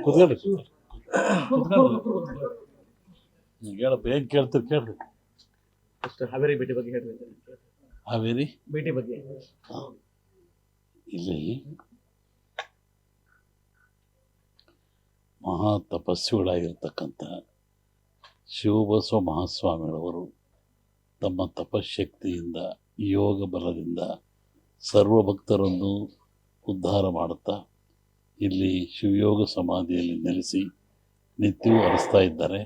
ಕೂತ್ಕೊಳ್ಳಿ. ಹೇಳಪ್ಪ ಏನು ಕೇಳ್ತೀರಿ ಕೇಳ್ರಿ. ಫಸ್ಟ್ ಹಾವೇರಿ ಭೇಟಿ ಬಗ್ಗೆ ಹೇಳ್ರಿ ಹಾವೇರಿ? ಭೇಟಿ ಬಗ್ಗೆ. ಇಲ್ಲಿ ಮಹಾ ತಪಸ್ವಿಗಳಾಗಿರ್ತಕ್ಕಂಥ ಶಿವಬಸವ ಮಹಾಸ್ವಾಮಿಗಳವರು ತಮ್ಮ ತಪಶಕ್ತಿಯಿಂದ ಯೋಗ ಬಲದಿಂದ ಸರ್ವ ಭಕ್ತರನ್ನು ಉದ್ಧಾರ ಮಾಡುತ್ತಾ ಇಲ್ಲಿ ಶಿವಯೋಗ ಸಮಾಧಿಯಲ್ಲಿ ನೆಲೆಸಿ ನಿತ್ಯವೂ ಹರಿಸ್ತಾ ಇದ್ದಾರೆ.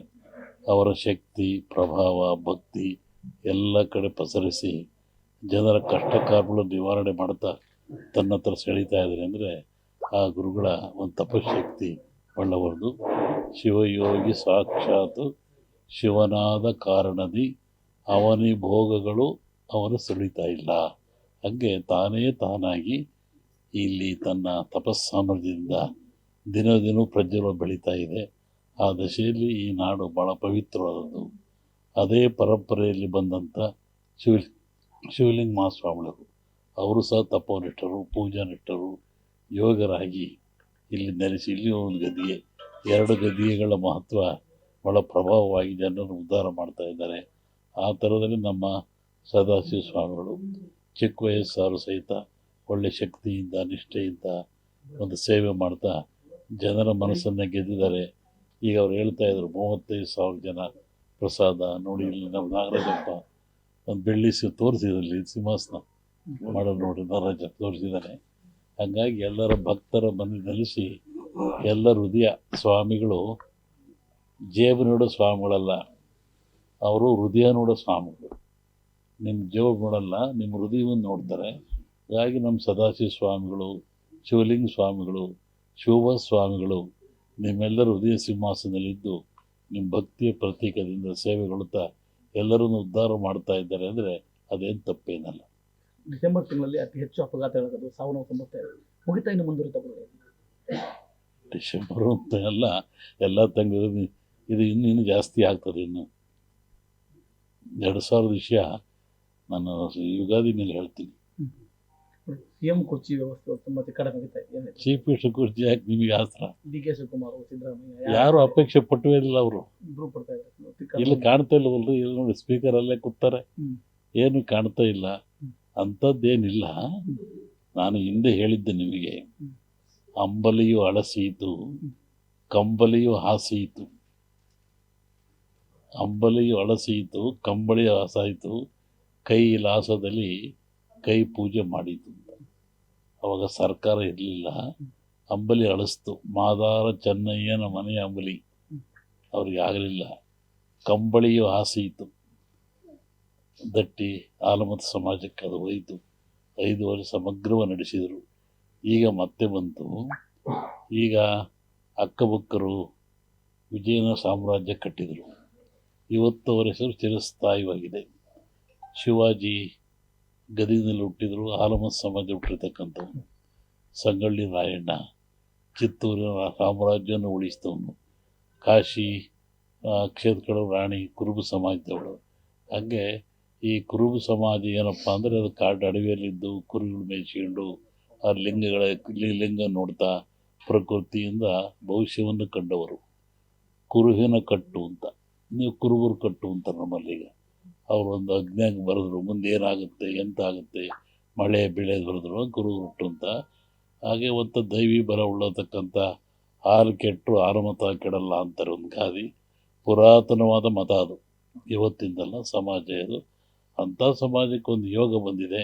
ಅವರ ಶಕ್ತಿ, ಪ್ರಭಾವ, ಭಕ್ತಿ ಎಲ್ಲ ಕಡೆ ಪಸರಿಸಿ ಜನರ ಕಷ್ಟ ಕಾರ್ಗಳು ನಿವಾರಣೆ ಮಾಡ್ತಾ ತನ್ನ ಹತ್ರ ಸೆಳೀತಾ ಇದ್ದಾರೆ ಅಂದರೆ ಆ ಗುರುಗಳ ಒಂದು ತಪಶಕ್ತಿ ಒಳ್ಳವರದು. ಶಿವಯೋಗಿ ಸಾಕ್ಷಾತ್ ಶಿವನಾದ ಕಾರಣದಿ ಅವನಿ ಭೋಗಗಳು ಅವನು ಸೆಳೀತಾ ಇಲ್ಲ. ಹಾಗೆ ತಾನೇ ತಾನಾಗಿ ಇಲ್ಲಿ ತನ್ನ ತಪಸ್ಸಾಮರ್ಥ್ಯದಿಂದ ದಿನ ದಿನ ಪ್ರಜ್ವಲ ಬೆಳೀತಾ ಇದೆ. ಆ ದಶೆಯಲ್ಲಿ ಈ ನಾಡು ಭಾಳ ಪವಿತ್ರವಾದದ್ದು. ಅದೇ ಪರಂಪರೆಯಲ್ಲಿ ಬಂದಂಥ ಶಿವ ಶಿವಲಿಂಗ ಮಹಾಸ್ವಾಮಿಗಳು ಅವರು ಸಹ ತಪೋನಿಷ್ಠರು, ಪೂಜಾನಿಷ್ಠರು, ಯೋಗರಾಗಿ ಇಲ್ಲಿ ನೆಲೆಸಿ, ಇಲ್ಲಿ ಒಂದು ಗದಿಗೆ, ಎರಡು ಗದಿಗೆಗಳ ಮಹತ್ವ ಭಾಳ ಪ್ರಭಾವವಾಗಿ ಜನರನ್ನು ಉದ್ಧಾರ ಮಾಡ್ತಾ ಇದ್ದಾರೆ. ಆ ಥರದಲ್ಲಿ ನಮ್ಮ ಸದಾಶಿವ ಸ್ವಾಮಿಗಳು ಚಿಕ್ಕ ವಯಸ್ಸಾರು ಸಹಿತ ಒಳ್ಳೆ ಶಕ್ತಿಯಿಂದ, ನಿಷ್ಠೆಯಿಂದ ಒಂದು ಸೇವೆ ಮಾಡ್ತಾ ಜನರ ಮನಸ್ಸನ್ನು ಗೆದ್ದಿದ್ದಾರೆ. ಈಗ ಅವ್ರು ಹೇಳ್ತಾ ಇದ್ರು, ಮೂವತ್ತೈದು ಸಾವಿರ ಜನ ಪ್ರಸಾದ, ನೋಡಿ ಇಲ್ಲಿ ನಮ್ಮ ನಾಗರಾಜಪ್ಪ ಒಂದು ಬೆಳ್ಳಿ ಸಿ ತೋರಿಸಿದಲ್ಲಿ ಸಿಂಹಾಸನ ಮಾಡೋದು ನೋಡಿ ನಾಗರಾಜ ತೋರಿಸಿದ್ದಾನೆ. ಹಾಗಾಗಿ ಎಲ್ಲರ ಭಕ್ತರ ಮನೆ ನೆಲೆಸಿ ಎಲ್ಲ ಹೃದಯ ಸ್ವಾಮಿಗಳು ಜೇಬು ನೋಡೋ ಸ್ವಾಮಿಗಳಲ್ಲ, ಅವರು ಹೃದಯ ನೋಡೋ ಸ್ವಾಮಿಗಳು. ನಿಮ್ಮ ಜೇಬು ನೋಡಲ್ಲ ನಿಮ್ಮ ಹೃದಯವನ್ನು ನೋಡ್ತಾರೆ. ಹಾಗಾಗಿ ನಮ್ಮ ಸದಾಶಿವ ಸ್ವಾಮಿಗಳು ಶಿವಲಿಂಗ ಸ್ವಾಮಿಗಳು ಶಿವ ಸ್ವಾಮಿಗಳು ನಿಮ್ಮೆಲ್ಲರೂ ಹೃದಯ ಸಿಂಹಾಸನದಲ್ಲಿದ್ದು ನಿಮ್ಮ ಭಕ್ತಿಯ ಪ್ರತೀಕದಿಂದ ಸೇವೆಗೊಳ್ಳುತ್ತಾ ಎಲ್ಲರನ್ನು ಉದ್ಧಾರ ಮಾಡ್ತಾ ಇದ್ದಾರೆ ಅಂದರೆ ಅದೇನು ತಪ್ಪೇನಲ್ಲ. ಡಿಸೆಂಬರ್ ತಿಂಗಳಲ್ಲಿ ಅತಿ ಹೆಚ್ಚು ಅಪಘಾತಗಳಾಗೋದು ಸಾವು ನೋವು ಸಂಭವಿಸ್ತಾ ಇದೆ ಮುಗಿತಾ ಇನ್ನು ಮುಂದುವರಿತಾ ಡಿಸೆಂಬರ್ ಅಂತ ಎಲ್ಲ ಎಲ್ಲ ತಂಗ ಇದು ಇನ್ನು ಇನ್ನು ಜಾಸ್ತಿ ಆಗ್ತದೆ ಇನ್ನು. ಎರಡು ಸಾವಿರದ ವಿಷಯ ನಾನು ಯುಗಾದಿ ಮೇಲೆ ಹೇಳ್ತೀನಿ. ಸಿ ಎಂ ಕುರ್ಚಿ ವ್ಯವಸ್ಥೆ ತುಂಬ ಕಡಿಮೆ ಆಗಿತ್ತಾ ಇದೆ ಸಿ ಚೀಫ್ ಮಿನಿಸ್ಟರ್ ಕುರ್ಚಿ ಯಾಕೆ ನಿಮಗೆ ಆಸರ ಡಿ ಕೆ ಶಿವಕುಮಾರ್ ಸಿದ್ದರಾಮಯ್ಯ ಯಾರು ಅಪೇಕ್ಷೆ ಪಟ್ಟುವೇ ಇಲ್ಲ ಅವರು. ಇಬ್ರು ಪಡ್ತಾ ಇಲ್ಲಿ ಇದ್ದಾರೆ ಕಾಣ್ತಾ ಇಲ್ಲವಲ್ರಿ ಇಲ್ಲಿ ನೋಡಿ ಸ್ಪೀಕರ್ ಅಲ್ಲೇ ಕೂತಾರೆ. ಏನು ಕಾಣ್ತಾ ಇಲ್ಲ. ಅಂಥದ್ದೇನಿಲ್ಲ. ನಾನು ಹಿಂದೆ ಹೇಳಿದ್ದೆ ನಿಮಗೆ. ಅಂಬಲಿಯು ಅಳಸೀತು ಕಂಬಲಿಯು ಹಾಸಿಯಿತು ಅಂಬಲಿಯು ಅಳಸೀತು ಕಂಬಳಿಯು ಹಾಸಾಯಿತು ಕೈ ಲಾಸದಲ್ಲಿ ಕೈ ಪೂಜೆ ಮಾಡಿತು ಅವಾಗ ಸರ್ಕಾರ ಇರಲಿಲ್ಲ. ಅಂಬಲಿ ಅಳಿಸ್ತು. ಮಾದಾರ ಚೆನ್ನಯ್ಯನ ಮನೆಯ ಅಂಬಲಿ. ಅವ್ರಿಗೆ ಆಗಲಿಲ್ಲ. ಕಂಬಳಿಯು ಹಾಸೆಯಿತು ದಟ್ಟಿ ಆಲಮತ ಸಮಾಜಕ್ಕೆ ಅದು ಹೋಯಿತು. ಐದು ವರ್ಷ ಸಮಗ್ರವ ನಡೆಸಿದರು. ಈಗ ಮತ್ತೆ ಬಂತು. ಈಗ ಅಕ್ಕಬಕ್ಕರು ವಿಜಯನ ಸಾಮ್ರಾಜ್ಯ ಕಟ್ಟಿದರು. ಇವತ್ತು ಅವರ ಹೆಸರು ಶಿವಾಜಿ ಗದಿನಲ್ಲಿ ಹುಟ್ಟಿದ್ರು. ಆಲಮತ್ ಸಮಾಜ ಹುಟ್ಟಿರ್ತಕ್ಕಂಥವನು. ಸಂಗೊಳ್ಳಿ ರಾಯಣ್ಣ ಕಿತ್ತೂರಿನ ಸಾಮ್ರಾಜ್ಯವನ್ನು ಉಳಿಸಿದವನು. ಕಾಶಿ ಕ್ಷೇತ್ರಗಳು, ರಾಣಿ, ಕುರುಬು ಸಮಾಜದವಳು. ಹಾಗೆ ಈ ಕುರುಬು ಸಮಾಜ ಏನಪ್ಪ ಅಂದರೆ ಅದು ಕಾಡು ಅಡವಿಯಲ್ಲಿದ್ದು, ಕುರುಗಳು ಮೇಯಿಸ್ಕೊಂಡು, ಆ ಲಿಂಗಗಳ, ಲಿಂಗ ನೋಡ್ತಾ, ಪ್ರಕೃತಿಯಿಂದ ಭವಿಷ್ಯವನ್ನು ಕಂಡವರು. ಕುರುಹಿನ ಕಟ್ಟು ಅಂತ. ನೀವು ಕುರುಬರು ಕಟ್ಟು ಅಂತ ನಮ್ಮಲ್ಲಿ ಈಗ ಅವರು ಒಂದು ಅಜ್ಞಾನ ಬರೆದ್ರು ಮುಂದೆ ಏನಾಗುತ್ತೆ ಎಂತ ಆಗುತ್ತೆ ಮಳೆ ಬೆಳೆ ಬರೆದ್ರು ಗುರು ಹುಟ್ಟು ಅಂತ. ಹಾಗೆ ಒಂದು ದೈವಿ ಬರ ಉಳ್ಳತಕ್ಕಂಥ ಹಾಲು ಆರು ಮತ ಕೆಡಲ್ಲ ಅಂತಾರೆ ಒಂದು ಗಾದಿ. ಪುರಾತನವಾದ ಮತ ಅದು. ಇವತ್ತಿಂದಲ್ಲ ಸಮಾಜ ಇದು. ಅಂಥ ಸಮಾಜಕ್ಕೆ ಒಂದು ಯೋಗ ಬಂದಿದೆ.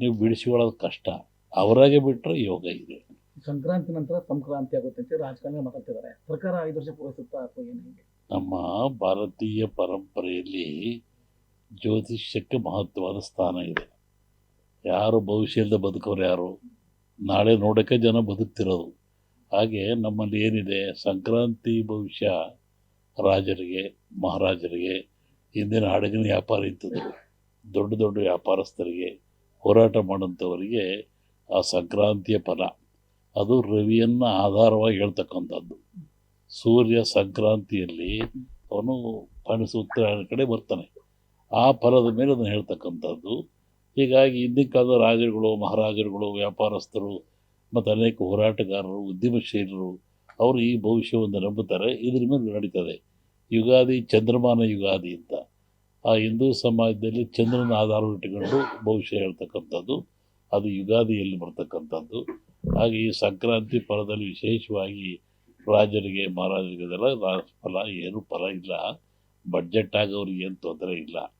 ನೀವು ಬಿಡಿಸಿಕೊಳ್ಳೋದು ಕಷ್ಟ. ಅವರಾಗೆ ಬಿಟ್ಟರೆ ಯೋಗ ಇದೆ. ಸಂಕ್ರಾಂತಿ ನಂತರ ಸಂಕ್ರಾಂತಿ ಆಗುತ್ತೆ ಅಂತ ರಾಜಕಾರಣ ಮಾತಾಡ್ತಿದ್ದಾರೆ. ಸರ್ಕಾರ ಐದು ವರ್ಷ ಪೂರೈಸುತ್ತಾ ಅಥವಾ ಏನು ನಮ್ಮ ಭಾರತೀಯ ಪರಂಪರೆಯಲ್ಲಿ ಜ್ಯೋತಿಷ್ಯಕ್ಕೆ ಮಹತ್ವವಾದ ಸ್ಥಾನ ಇದೆ. ಯಾರು ಭವಿಷ್ಯದಿಂದ ಬದುಕೋರು ಯಾರು? ನಾಳೆ ನೋಡೋಕ್ಕೆ ಜನ ಬದುಕ್ತಿರೋದು. ಹಾಗೆ ನಮ್ಮಲ್ಲಿ ಏನಿದೆ? ಸಂಕ್ರಾಂತಿ ಭವಿಷ್ಯ ರಾಜರಿಗೆ, ಮಹಾರಾಜರಿಗೆ, ಹಿಂದಿನ ಹಡಗಿನ ವ್ಯಾಪಾರ ಇದ್ದದ್ದು ದೊಡ್ಡ ದೊಡ್ಡ ವ್ಯಾಪಾರಸ್ಥರಿಗೆ, ಹೋರಾಟ ಮಾಡುವಂಥವರಿಗೆ ಆ ಸಂಕ್ರಾಂತಿಯ ಫಲ. ಅದು ರವಿಯನ್ನು ಆಧಾರವಾಗಿ ಹೇಳ್ತಕ್ಕಂಥದ್ದು. ಸೂರ್ಯ ಸಂಕ್ರಾಂತಿಯಲ್ಲಿ ಅವನು ಉತ್ತರಾಯಣ ಕಡೆ ಬರ್ತಾನೆ. ಆ ಫಲದ ಮೇಲೆ ಅದನ್ನು ಹೇಳ್ತಕ್ಕಂಥದ್ದು. ಹೀಗಾಗಿ ಹಿಂದಿನ ಕಾಲದ ರಾಜರುಗಳು, ಮಹಾರಾಜರುಗಳು, ವ್ಯಾಪಾರಸ್ಥರು, ಮತ್ತು ಅನೇಕ ಹೋರಾಟಗಾರರು, ಉದ್ಯಮಶೀಲರು, ಅವರು ಈ ಭವಿಷ್ಯವನ್ನು ನಂಬುತ್ತಾರೆ. ಇದ್ರ ಮೇಲೆ ನಡೀತದೆ. ಯುಗಾದಿ ಚಂದ್ರಮಾನ ಯುಗಾದಿ ಅಂತ. ಆ ಹಿಂದೂ ಸಮಾಜದಲ್ಲಿ ಚಂದ್ರನ ಆಧಾರ ಇಟ್ಟುಕೊಂಡು ಭವಿಷ್ಯ ಹೇಳ್ತಕ್ಕಂಥದ್ದು. ಅದು ಯುಗಾದಿಯಲ್ಲಿ ಬರ್ತಕ್ಕಂಥದ್ದು. ಹಾಗೆ ಈ ಸಂಕ್ರಾಂತಿ ಫಲದಲ್ಲಿ ವಿಶೇಷವಾಗಿ ರಾಜರಿಗೆ ಮಹಾರಾಜರಿಗೆ ಫಲ ಏನು, ಫಲ ಇಲ್ಲ. ಬಡ್ಜೆಟ್ ಅವ್ರಿಗೆ ಏನು ತೊಂದರೆ ಇಲ್ಲ.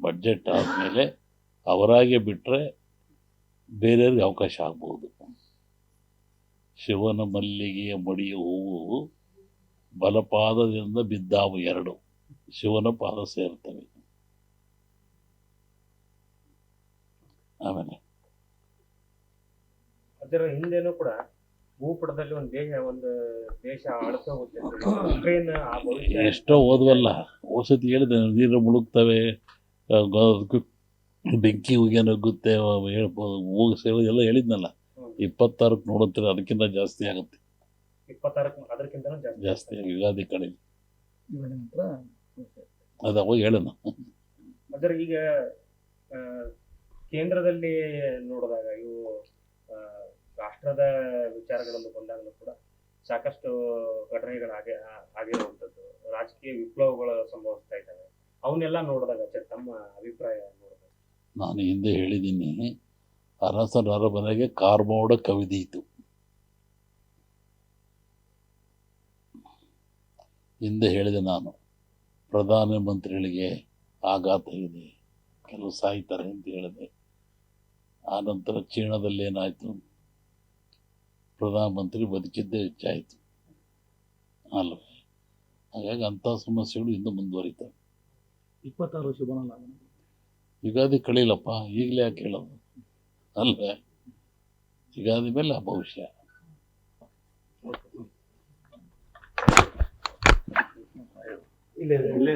ಬಡ್ಜೆಟ್ ಆದಮೇಲೆ ಅವರಾಗೆ ಬಿಟ್ಟರೆ ಬೇರೆಯವ್ರಿಗೆ ಅವಕಾಶ ಆಗ್ಬೋದು. ಶಿವನ ಮಲ್ಲಿಗೆಯ ಮಡಿಯ ಹೂವು ಬಲಪಾದದಿಂದ ಬಿದ್ದಾವು ಎರಡು. ಶಿವನ ಪಾದ ಸೇರ್ತವೆ. ಆಮೇಲೆ ಅದರ ಹಿಂದೆನೂ ಕೂಡ ಭೂಪಟದಲ್ಲಿ ಒಂದು ದೇಶ ಒಂದು ದೇಶ ಆಳ್ತಾ ಹೋಗುತ್ತೆ ಉಕ್ರೇನ್ ಆ ಭವಿಷ್ಯ? ಎಷ್ಟೋ ಓದ್ವಲ್ಲ ಔಷಧಿ ಹೇಳಿದೆ ನೀರು ಮುಳುಗ್ತವೆ ಬೆಂಕಿ ಹೋಗಿ ನುಗ್ಗುತ್ತೆ ಅವು ಹೇಳ್ಬೋದು ಹೋಗಿ ಸೇವೆ ಎಲ್ಲ ಹೇಳಿದ್ನಲ್ಲ. ಇಪ್ಪತ್ತಾರಕ್ಕೆ ನೋಡುತ್ತೀರ ಅದಕ್ಕಿಂತ ಜಾಸ್ತಿ ಆಗುತ್ತೆ. ಇಪ್ಪತ್ತಾರಕ್ಕೆ ಅದಕ್ಕಿಂತನೂ ಜಾಸ್ತಿ ಜಾಸ್ತಿ ಯುಗಾದಿ ಕಡೆ. ಅದು ಅವಾಗ ಹೇಳೋಣ. ಅದರ ಈಗ ಕೇಂದ್ರದಲ್ಲಿ ನೋಡಿದಾಗ ಇವು ರಾಷ್ಟ್ರದ ವಿಚಾರಗಳನ್ನು ಬಂದಾಗಲೂ ಕೂಡ ಸಾಕಷ್ಟು ಘಟನೆಗಳಾಗಿ ಆಗಿರುವಂಥದ್ದು. ರಾಜಕೀಯ ವಿಪ್ಲವಗಳು ಸಂಭವಿಸ್ತಾ ಇದ್ದಾವೆ. ಅವನ್ನೆಲ್ಲ ನೋಡಿದಾಗ ಸರ್ ತಮ್ಮ ಅಭಿಪ್ರಾಯ ನೋಡಿದಾಗ ನಾನು ಹಿಂದೆ ಹೇಳಿದ್ದೀನಿ ಅರಸನ ಅರಮನೆಗೆ ಕಾರ್ಮೋಡ ಕವಿದೀತು ಹಿಂದೆ ಹೇಳಿದೆ ನಾನು ಪ್ರಧಾನಮಂತ್ರಿಗಳಿಗೆ ಆಘಾತ ಇದೆ, ಕೆಲವು ಸಾಯ್ತಾರೆ ಅಂತ ಹೇಳಿದೆ. ಆನಂತರ ನಂತರ ಚೀನಾದಲ್ಲಿ ಏನಾಯಿತು? ಪ್ರಧಾನಮಂತ್ರಿ ಬದುಕಿದ್ದೇ ಹೆಚ್ಚಾಯಿತು. ಅಲ್ವ ಹಾಗಾಗಿ ಅಂಥ ಸಮಸ್ಯೆಗಳು ಇನ್ನೂ ಮುಂದುವರಿತವೆ. ಇಪ್ಪತ್ತಾರು ವರ್ಷ ಯುಗಾದಿ ಕಳೀಲಪ್ಪ ಈಗಲೇ ಯಾಕೆ ಹೇಳೋದು? ಅಲ್ವೇ ಯುಗಾದಿ ಮೇಲೆ ಆ ಭವಿಷ್ಯ. ಇಲ್ಲ